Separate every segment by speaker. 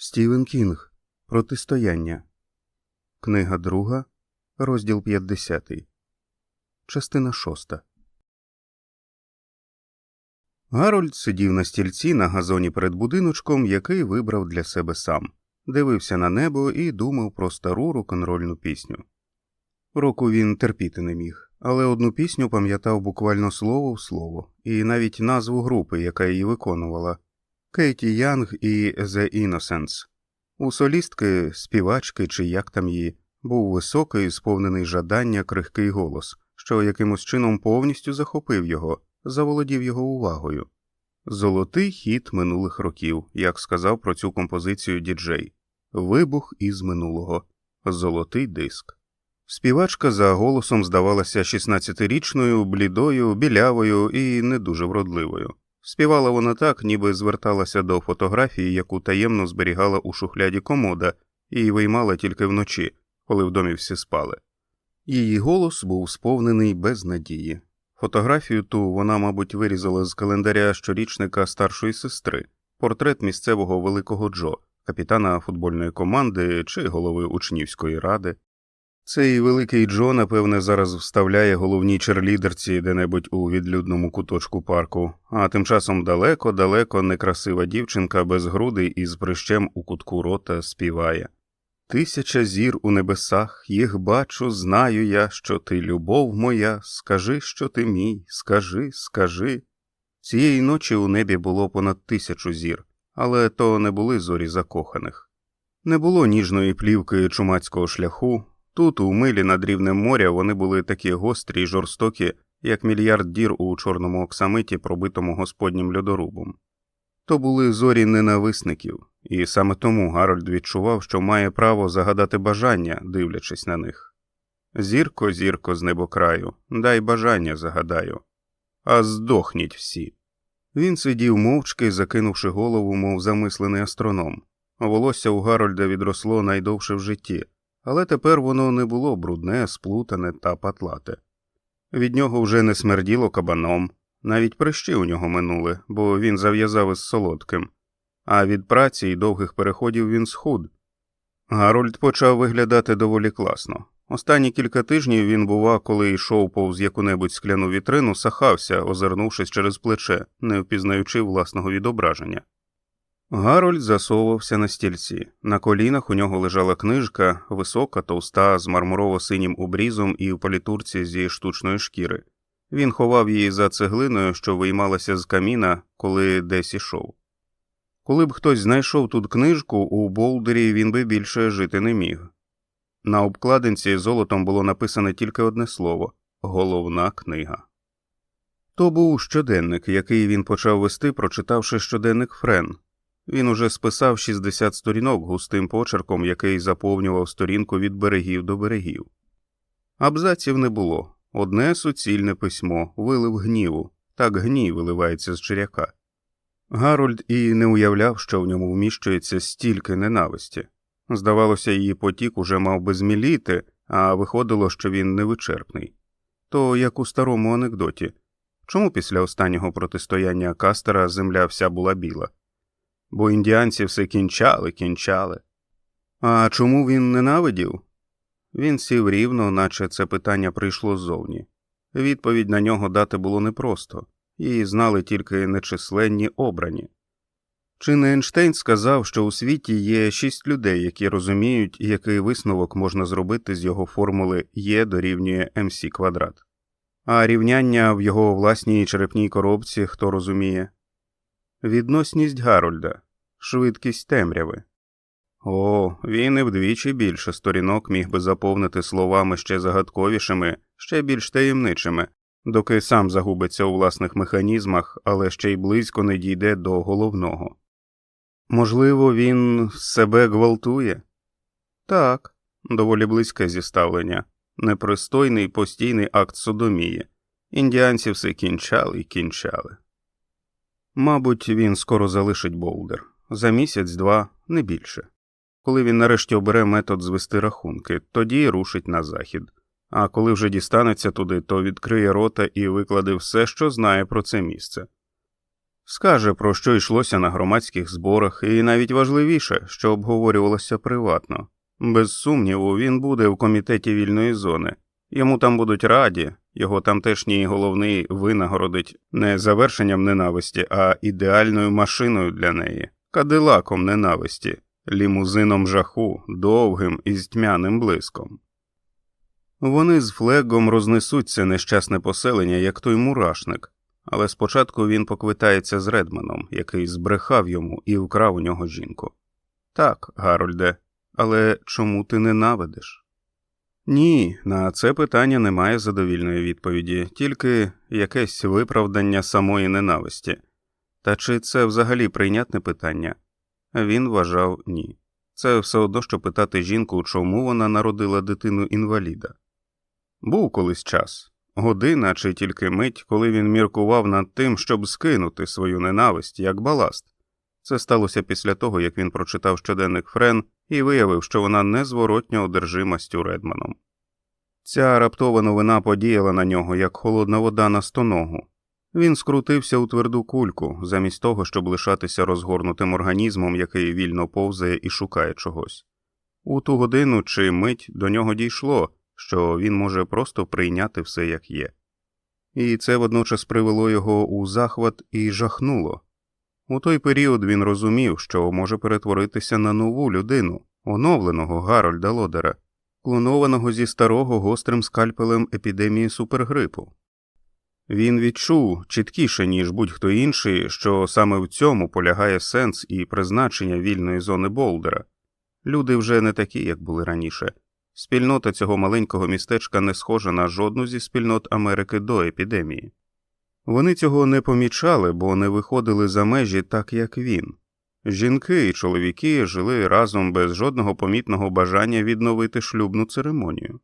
Speaker 1: Стівен Кінг. Протистояння. Книга друга. Розділ 50. Частина шоста. Гарольд сидів на стільці на газоні перед будиночком, який вибрав для себе сам, дивився на небо і думав про стару рок-н-рольну пісню. Року він терпіти не міг, але одну пісню пам'ятав буквально слово в слово, і навіть назву групи, яка її виконувала Кейті Янг і The Innocents. У солістки, співачки чи як там її, був високий, сповнений жадання крихкий голос, що якимось чином повністю захопив його, заволодів його увагою. Золотий хіт минулих років, як сказав про цю композицію діджей, вибух із минулого, золотий диск. Співачка за голосом здавалася 16-річною, блідою, білявою і не дуже вродливою. Співала вона так, ніби зверталася до фотографії, яку таємно зберігала у шухляді комода, і виймала тільки вночі, коли в домі всі спали. Її голос був сповнений без надії. Фотографію ту вона, мабуть, вирізала з календаря щорічника старшої сестри, портрет місцевого великого Джо, капітана футбольної команди чи голови учнівської ради. Цей великий Джо, напевне, зараз вставляє головній черлідерці де-небудь у відлюдному куточку парку, а тим часом далеко-далеко некрасива дівчинка без грудей із прищем у кутку рота співає. Тисяча зір у небесах, їх бачу, знаю я, що ти любов моя, скажи, що ти мій, скажи, скажи. Цієї ночі у небі було понад тисячу зір, але то не були зорі закоханих. Не було ніжної плівки чумацького шляху. Тут, у милі над рівнем моря, вони були такі гострі й жорстокі, як мільярд дір у чорному оксамиті, пробитому господнім льодорубом. То були зорі ненависників, і саме тому Гарольд відчував, що має право загадати бажання, дивлячись на них. Зірко, зірко, з небокраю, дай бажання загадаю, а здохніть всі. Він сидів мовчки, закинувши голову, мов замислений астроном. Волосся у Гарольда відросло найдовше в житті але тепер воно не було брудне, сплутане та патлате. Від нього вже не смерділо кабаном, навіть прищі у нього минули, бо він зав'язав із солодким, а від праці й довгих переходів він схуд. Гарольд почав виглядати доволі класно. Останні кілька тижнів він, бува, коли йшов повз яку-небудь скляну вітрину, сахався, озирнувшись через плече, не впізнаючи власного відображення. Гарольд засовувався на стільці. На колінах у нього лежала книжка, висока, товста, з мармурово-синім обрізом і в палітурці зі штучної шкіри. Він ховав її за цеглиною, що виймалася з каміна, коли десь ішов. Коли б хтось знайшов тут книжку, у Болдері він би більше жити не міг. На обкладинці золотом було написане тільки одне слово головна книга. То був щоденник, який він почав вести, прочитавши щоденник Френ. Він уже списав 60 сторінок густим почерком, який заповнював сторінку від берегів до берегів. Абзаців не було одне суцільне письмо, вилив гніву, так гнів виливається з черяка. Гарольд і не уявляв, що в ньому вміщується стільки ненависті. Здавалося, її потік уже мав би зміліти, а виходило, що він невичерпний. То як у старому анекдоті чому після останнього протистояння Кастера земля вся була біла? Бо індіанці все кінчали, кінчали. А чому він ненавидів? Він сів рівно, наче це питання прийшло ззовні. Відповідь на нього дати було непросто, її знали тільки нечисленні обрані. Чи не Ейнштейн сказав, що у світі є шість людей, які розуміють, який висновок можна зробити з його формули Є дорівнює МС квадрат, а рівняння в його власній черепній коробці хто розуміє? Відносність Гарольда, швидкість темряви. О, він і вдвічі більше сторінок міг би заповнити словами ще загадковішими, ще більш таємничими, доки сам загубиться у власних механізмах, але ще й близько не дійде до головного. Можливо, він себе гвалтує? Так, доволі близьке зіставлення, непристойний постійний акт содомії. Індіанці все кінчали і кінчали. Мабуть, він скоро залишить Болдер за місяць-два, не більше. Коли він нарешті обере метод звести рахунки, тоді рушить на захід. А коли вже дістанеться туди, то відкриє рота і викладе все, що знає про це місце. Скаже, про що йшлося на громадських зборах, і навіть важливіше, що обговорювалося приватно. Без сумніву, він буде в комітеті вільної зони. Йому там будуть раді, його тамтешній головний винагородить не завершенням ненависті, а ідеальною машиною для неї, кадилаком ненависті, лімузином жаху, довгим і тьмяним блиском. Вони з флегом рознесуть це нещасне поселення, як той мурашник, але спочатку він поквитається з Редманом, який збрехав йому і вкрав у нього жінку. Так, Гарольде, але чому ти ненавидиш? Ні, на це питання немає задовільної відповіді, тільки якесь виправдання самої ненависті. Та чи це взагалі прийнятне питання? Він вважав ні. Це все одно, що питати жінку, чому вона народила дитину інваліда. Був колись час, година чи тільки мить, коли він міркував над тим, щоб скинути свою ненависть як баласт. Це сталося після того, як він прочитав щоденник Френ і виявив, що вона незворотньо одержима Стю Редманом. Ця раптова новина подіяла на нього, як холодна вода на стоногу. Він скрутився у тверду кульку, замість того, щоб лишатися розгорнутим організмом, який вільно повзає і шукає чогось. У ту годину чи мить до нього дійшло, що він може просто прийняти все як є. І це водночас привело його у захват і жахнуло. У той період він розумів, що може перетворитися на нову людину, оновленого Гарольда Лодера, клонованого зі старого гострим скальпелем епідемії супергрипу. Він відчув чіткіше, ніж будь-хто інший, що саме в цьому полягає сенс і призначення вільної зони Болдера. Люди вже не такі, як були раніше. Спільнота цього маленького містечка не схожа на жодну зі спільнот Америки до епідемії. Вони цього не помічали, бо не виходили за межі так, як він. Жінки і чоловіки жили разом без жодного помітного бажання відновити шлюбну церемонію.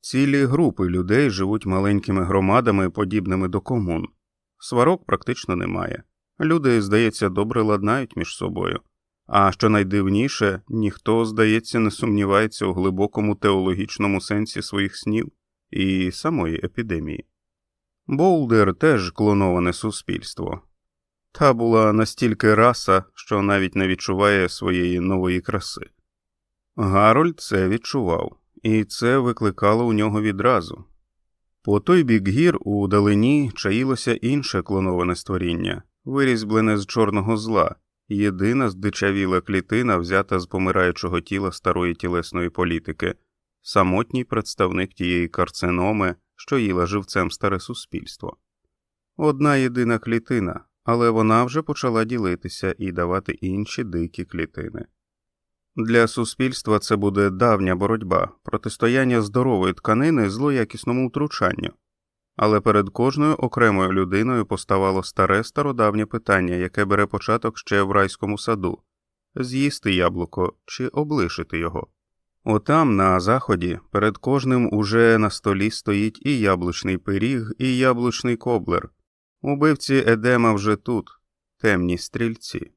Speaker 1: Цілі групи людей живуть маленькими громадами, подібними до комун. Сварок практично немає. Люди, здається, добре ладнають між собою. А що найдивніше, ніхто, здається, не сумнівається у глибокому теологічному сенсі своїх снів і самої епідемії. Болдер теж клоноване суспільство. Та була настільки раса, що навіть не відчуває своєї нової краси. Гарольд це відчував, і це викликало у нього відразу. По той бік гір у далині чаїлося інше клоноване створіння, вирізблене з чорного зла, єдина здичавіла клітина, взята з помираючого тіла старої тілесної політики, самотній представник тієї карциноми, що їла живцем старе суспільство. Одна єдина клітина, але вона вже почала ділитися і давати інші дикі клітини. Для суспільства це буде давня боротьба, протистояння здорової тканини злоякісному втручанню, але перед кожною окремою людиною поставало старе стародавнє питання, яке бере початок ще в райському саду з'їсти яблуко чи облишити його. Отам, на заході, перед кожним уже на столі стоїть і яблучний пиріг, і яблучний коблер. Убивці Едема вже тут, темні стрільці.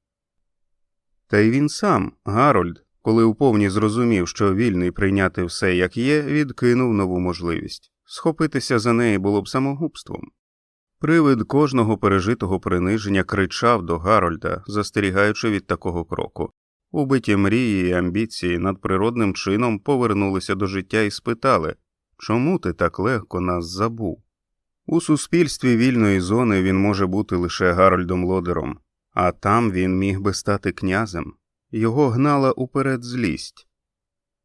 Speaker 1: Та й він сам, Гарольд, коли уповні зрозумів, що вільний прийняти все як є, відкинув нову можливість. Схопитися за неї було б самогубством. Привид кожного пережитого приниження кричав до Гарольда, застерігаючи від такого кроку. Убиті мрії і амбіції надприродним чином повернулися до життя і спитали чому ти так легко нас забув? У суспільстві вільної зони він може бути лише Гарольдом Лодером, а там він міг би стати князем. Його гнала уперед злість.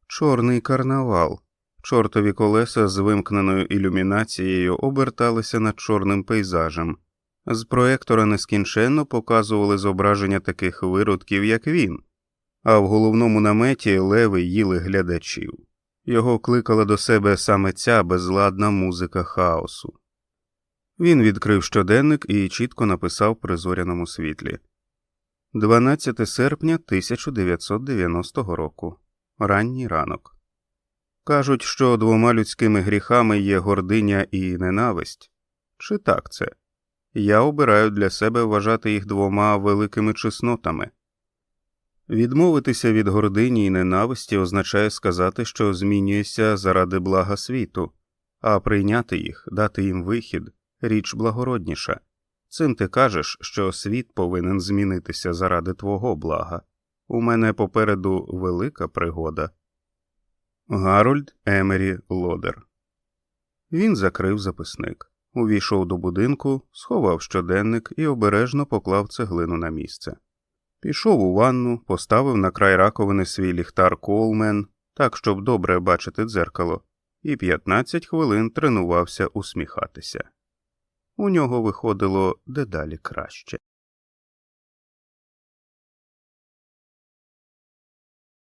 Speaker 1: Чорний карнавал. Чортові колеса з вимкненою ілюмінацією оберталися над чорним пейзажем. З проектора нескінченно показували зображення таких виродків, як він, а в головному наметі леви їли глядачів. Його кликала до себе саме ця безладна музика хаосу. Він відкрив щоденник і чітко написав при зоряному світлі 12 серпня 1990 року. Ранній ранок. Кажуть, що двома людськими гріхами є гординя і ненависть. Чи так це? Я обираю для себе вважати їх двома великими чеснотами. Відмовитися від гордині і ненависті означає сказати, що змінюєшся заради блага світу, а прийняти їх, дати їм вихід річ благородніша. Цим ти кажеш, що світ повинен змінитися заради твого блага. У мене попереду велика пригода. Гарольд Емері Лодер. Він закрив записник, увійшов до будинку, сховав щоденник і обережно поклав цеглину на місце. Пішов у ванну, поставив на край раковини свій ліхтар Колмен, так, щоб добре бачити дзеркало, і 15 хвилин тренувався усміхатися. У нього виходило дедалі краще.